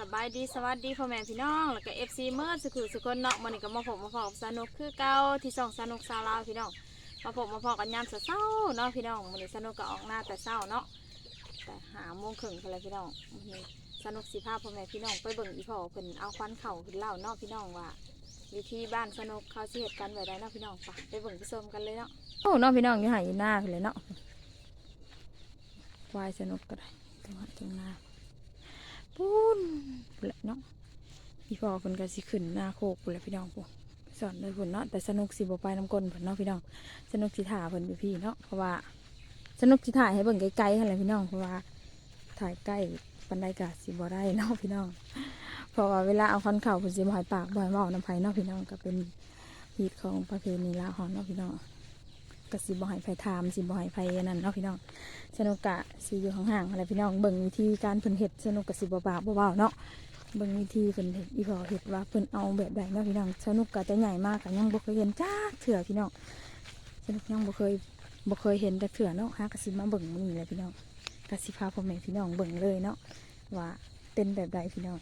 สบายดีสวัสดีพ่อแม่พี่น้อง แล้วก็เอฟซีเมื่อสกุลสกุลเนาะมันนี่ก็มาพบมาพอกสนุกคือเก่าที่ส่องสนุกซาลาวพี่น้องมาพบมาพอกันยามเช้าเนาะพี่น้องมันนี่สนุกก็ออกหน้าแต่เช้าเนาะแต่หาโมงครึ่งกันเลยพี่น้องมื้อนี้สนุกสิพาพพ่อแม่พี่น้องไปเบิ่งอีพ่อเพิ่นเอาควันเข่าขึ้นเล่าเนาะพี่น้องว่าวิธีบ้านสนุกเขาสิเหตุกันไว้ได้เนาะพี่น้องไปไปเบิ่งไปชมกันเลยเนาะโอ้เนาะพี่น้องอยู่หายหน้าเพิ่เลยเนาะวายสนุกก็ได้ตรงหาตรงหน้า ปุ้นแหละเนาะพี่พ่อเพิ่นก็สิขึ้นหน้าโคกพุ่นแหละพี่น้องพุ่นสอนเลยพุ่นเนาะแต่สนุกสิบ่ไปน้ำก้นเพิ่นเนาะพี่น้องสนุกสิถ่าเพิ่นอยู่พี่เนาะเพราะว่าสนุกสิถ่ายให้เบิ่งไกลๆหั่นแหละพี่น้องเพราะว่าถ่ายใกล้ปันไดกะสิบ่ได้เนาะพี่น้อง เพราะว่าเวลาเอาคันเข่าเพิ่นสิบ่ให้ปากบ่ให้เว้าน้ำไผเนาะพี่น้องก็เป็นฮีตของประเพณีลาวเฮาเนาะพี่น้อง ก็สิบ่ให้ไผถามสิบ่ให้ไผนนั้นเนาะพี่น้องสนุกกะสิอยู่ห่างๆอะไรพี่น้องเบิ่งวิธีการเพิ่นเฮ็ดสนุกกะสิบ่บาปบ่เบาเนาะเบิ่งวิธีเพิ่นเฮ็ดอีพอเฮ็ดว่าเพิ่นเอาแบบใดเนาะพี่น้องสนุกกะแต่ใหญ่มากกะยังบ่เคยเห็นจ้าเถื่อพี่น้องสนุกยังบ่เคยบ่เคยเห็นแต่เถื่อเนาะหากะสิมาเบิ่งมื้อนี้แหละพี่น้องกะสิพาพ่อแม่พี่น้องเบิ่งเลยเนาะว่าเป็นแบบใดพี่น้อง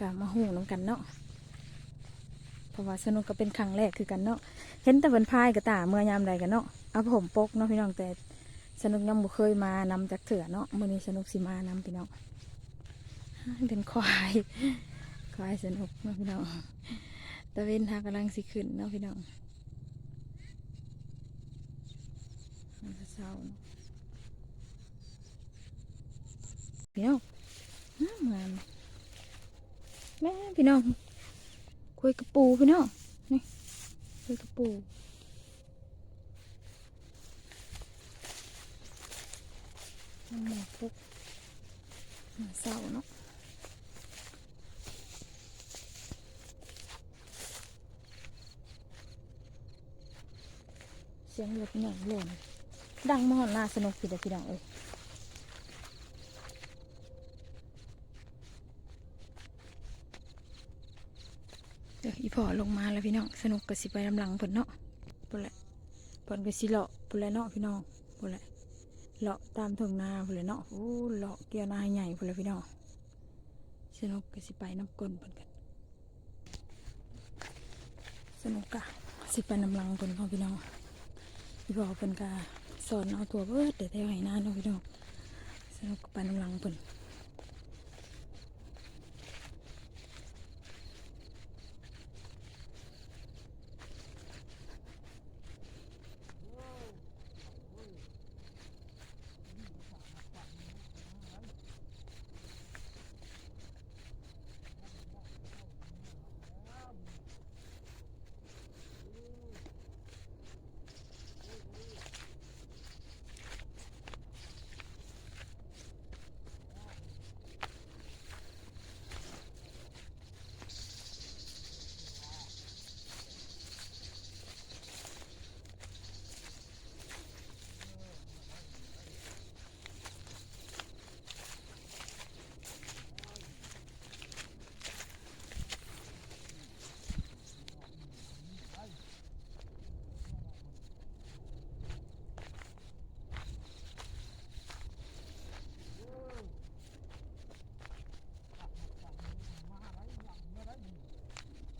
กะมาฮู้นํกันเนาะ เพราะว่าสนุกก็เป็นครั้งแรกคือกันเนาะเห็นแต่เพิ่นพายกระตาเมื่อยามใดกันเนาะเอาผมปกเนาะพี่น้องแต่สนุกยังบ่เคยมานำจากเถื่อเนาะมื้อนี้สนุกสิมานำพี่น้องเป็นควายควายสนุกเนาะพี่น้องตะเวนทางกำลังสิขึ้นเนาะพี่น้องมันจะเศร้าเนาะพี่น้องงามงามแม่พี่น้อง คุยกระปูพี่น้องนี่คุยกระปูมันหมอกปุ๊บมันเศร้าเนาะเสียงรถหน่อยหล่นดังมหอนหน้าสนุกพี่เด้อพี่น้องเอ้ย เดี๋ยวอีพ่อลงมาแล้วพี่น้องสนุกกับสิไปลำหลังเพิ่นเนาะปุ่นแหละเพิ่นก็สิเลาะปุ่นแหละเนาะพี่น้องปุ่นแหละเลาะตามทงนาพุ่นลยเนาะโอ้เลาะเกี่ยวนาใหญ่พุ่นลยพี่น้องสนุกก็สิไปน้ำก้นเพิ่นกันสนุกกะสิไปน้ำลังเพิ่นพ่อพี่น้องพี่อกเพิ่นกะสอนเอาตัวเบิดเดี๋ยวแถวไหนาเนาะพี่น้องสนุกก็ไปน้ำลังเพิ่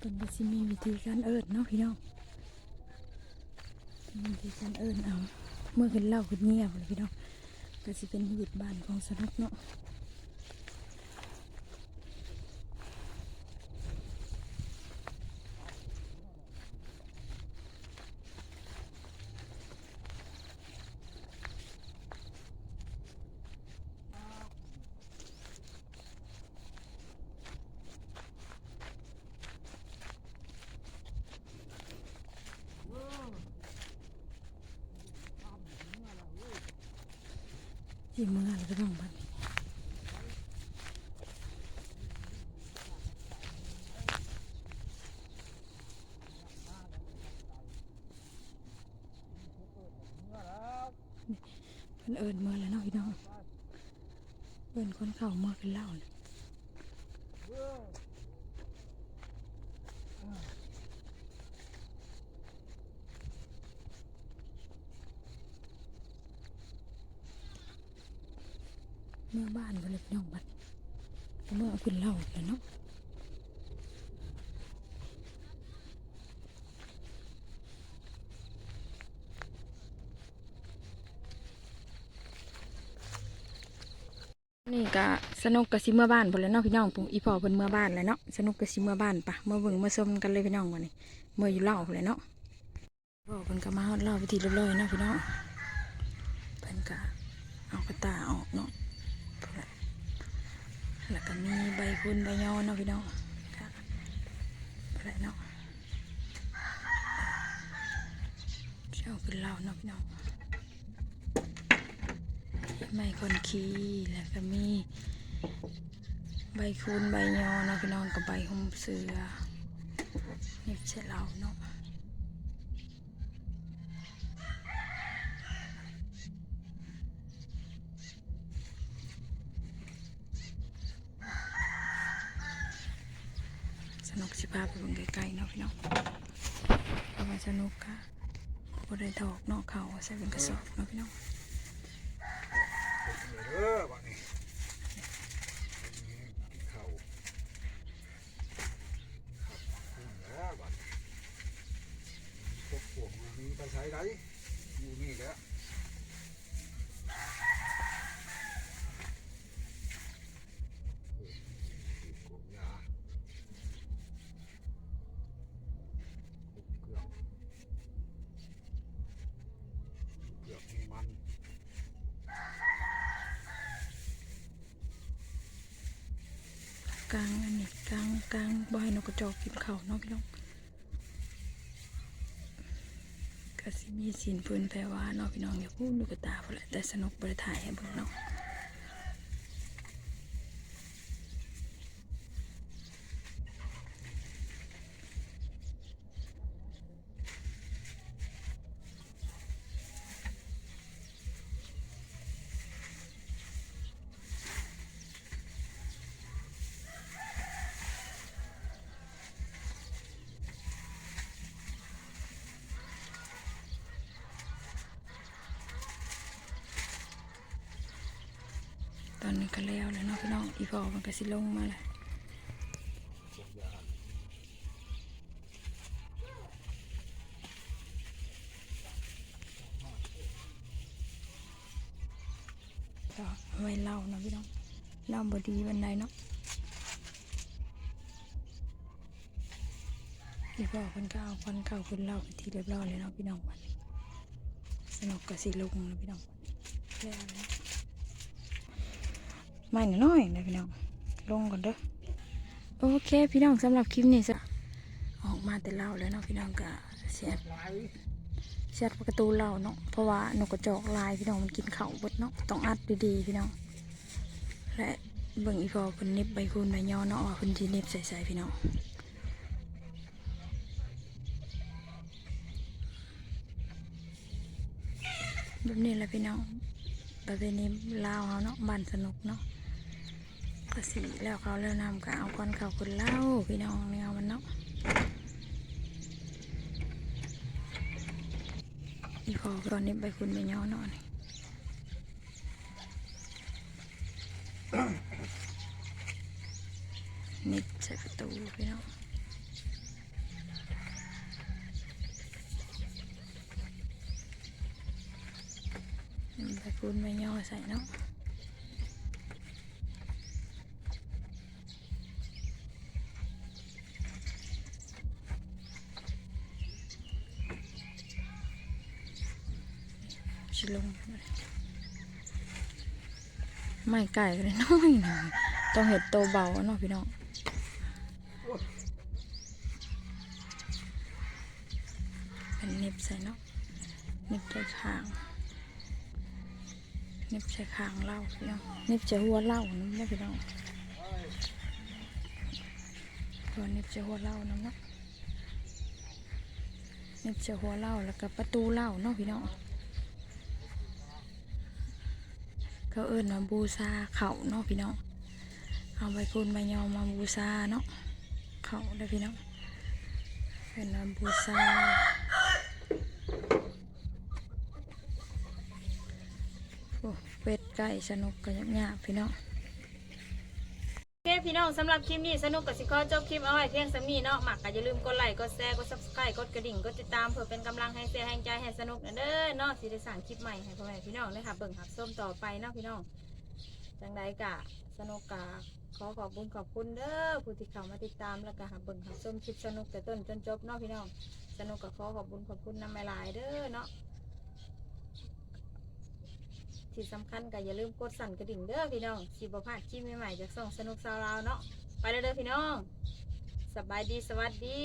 เป็นก็สิมีวิธีการเอิญเนาะพี่น้องมีวิธีการเอิญเอาเมื่อขึ้นเล่าขึ้นเงียบเลยพี่น้องก็สิเป็นหีดบ้านของสนุกเนาะ สิเมื่อแล้วก็ต้องบัดนี้เพิ่นเอิญเมื่อแล้วเนาะพี่น้องเอิญคนเข่าเมื่อกันเล่าเลย เมื่อบ้านก็เลยพี่น้องบัดเมื่อขึ้นเล่าแล้วเนาะนี่ก็สนุกกับซิเมื่อบ้านพอแล้วเนาะพี่น้องปุ๊อีพ่อเพิ่นเมื่อบ้านแล้วเนาะสนุกกับซิเมื่อบ้านปะเมื่อเบิ่งเมื่อชมกันเลยพี่น้องวันนี้เมื่ออยู่เล่าพอแล้วเนาะพ่อเพิ่นก็มาฮอดเล่าไปทีเรียบร้อยเนาะพี่น้องเพิ่นก็เอากระตาออกเนาะ แล้วก็มีใบคุณใบยอเนาะพี่น้องค่ะพู้นแหละเนาะเจ้าขึ้นเล่าเนาะพี่น้องไม้คนขี้แล้วก็มี ใบคูนใบยอเนาะพี่น้องกับใบหุ้มเสือนี่ใช่เราเนาะ สนุกสิพาไปเบิ่งไกลๆเนาะพี่น้องเพราะว่าสนุกค่ะบ่ได้ถอกนอกเขาใส่เป็นกระสอบเนาะพี่น้องเออบัดนี้เข้าขึ้นแล้วบัดนี้พวกพวกมันมีไปใช้ได้อยู่นี่แหละโอ้ยกบยาครบเกลือกเกลือกมีมัน กลางอันนี้ กลางบ่างบอยนกกระจอกกินเขาเนาะพี่น้องก็สิมีสินพื้นแปลว่าเนาะพี่น้องอย่าพูดลูกกระตาพอแหละแต่สนุกบริถ่ายให้เบิ่งเนาะ ก็แล้วแล้วเนาะพี่น้องอีพอมันก็สิลงมาแหละก็ไว้เล่าเนาะพี่น้องเล่าบดีวันใดเนาะอีพอคนก็เอาคนเก่าคนเล่าเป็นที่เรียบร้อยเลยเนาะพี่น้องวันสนุกก็สิลงแล้วพี่น้องแล้วแล้ว ไม่น้อยๆนะพี่น้อง ลงก่อนเด้อ โอเค พี่น้องสำหรับคลิปนี้จะออกมาแต่เล่าแล้วเนาะพี่น้องก็เสียดเสียดประตูเล่าเนาะ เพราะว่านกกระจอกลายพี่น้องมันกินเข่าบดเนาะ ต้องอัดดีๆพี่น้อง และเบิ่งอีพอเพิ่นน็บใบคูนใบยอเนาะว่าเพิ่นสิน็บใส่ๆพี่น้องแบบนี้แหละพี่น้องประเพณีลาวเขาเนาะบ้านสนุกเนาะ ก็สีแล้วเขาแล้วนำก็เอาก้อนเขาคนเล่าพี่น้องแนวมันเนาะอีพอตอนนี้ไปคุณไปย่อเนาะนี่นิดใส่ประตูพี่น้องไปคุณไปย่อใส่เนาะ ลง ไม่ไก่เลยน้อยหน่อยต้องเห็ดโตเบาเนาะพี่น้องเป็นเน็บใส่เนาะเน็บใส่คางเน็บใส่คางเล่าพี่น้องเน็บใส่หัวเล่าน้ำเนาะพี่น้องตัวเน็บใส่หัวเล่าน้ำเนะเน็บใส่หัวเล่าแล้วก็ประตูเล่าเนาะพี่น้อง เขาเอิ้นมาบูชาเขาเนาะพี่น้องเอาใบกุนใบยอมมาบูชาเนาะเขาเด้อพี่น้องเป็นมาบูชาโอ้เป็ดไก่สนุกกันยากๆพี่น้อง โอเคพี่น้องสำหรับคลิปนี้สนุกกับสิขอจบคลิปเอาไว้เพียงสำนี้เนาะหมักก็อย่าลืมกดไลค์กดแชร์กด subscribe กดกระดิ่งกดติดตามเพื่อเป็นกำลังให้เสียแห่งใจให้สนุกนะเด้อเนาะสิได้สั่งคลิปใหม่ให้พ่อแม่พี่น้องเลยค่ะเบิ่งหับส้มต่อไปเนาะพี่น้องจังใดกะสนุกกะขอขอบคุณขอบคุณเด้อผู้ที่เข้ามาติดตามแล้วก็หับเบิ่งหับส้มคลิปสนุกแต่ต้นจนจบเนาะพี่น้องสนุกกะขอขอบคุณขอบคุณน้ำไม่ลายเด้อเนาะ ที่สำคัญก็อย่าลืมกดสั่นกระดิ่งเด้อพี่น้องสิบพลาดคลิปใหม่ๆจากส่องสนุกสาวลาวเนาะไปแล้วเด้อพี่น้องสบายดีสวัสดี